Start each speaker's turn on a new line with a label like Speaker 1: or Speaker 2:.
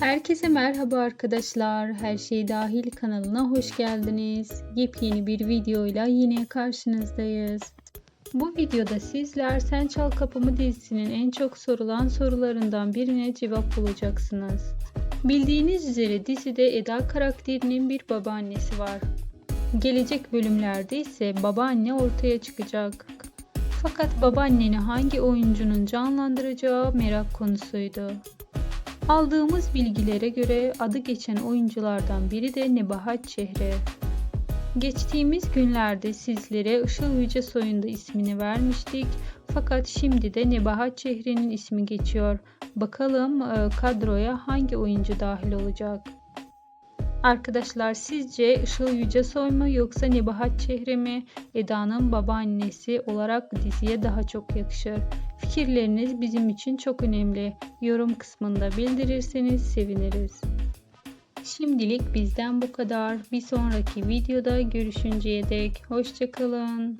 Speaker 1: Herkese merhaba arkadaşlar. Her şey dahil kanalına hoş geldiniz. Yepyeni bir videoyla yine karşınızdayız. Bu videoda sizler Sen Çal Kapımı dizisinin en çok sorulan sorularından birine cevap bulacaksınız. Bildiğiniz üzere dizide Eda karakterinin bir babaannesi var. Gelecek bölümlerde ise babaanne ortaya çıkacak. Fakat babaanneni hangi oyuncunun canlandıracağı merak konusuydu. Aldığımız bilgilere göre adı geçen oyunculardan biri de Nebahat Çehre. Geçtiğimiz günlerde sizlere Işıl Yücesoy'un da ismini vermiştik. Fakat şimdi de Nebahat Çehre'nin ismi geçiyor. Bakalım e, kadroya hangi oyuncu dahil olacak? Arkadaşlar sizce Işıl Yücesoy mu yoksa Nebahat Çehre mi Eda'nın babaannesi olarak diziye daha çok yakışır? Fikirleriniz bizim için çok önemli. Yorum kısmında bildirirseniz seviniriz. Şimdilik bizden bu kadar. Bir sonraki videoda görüşünceye dek hoşçakalın.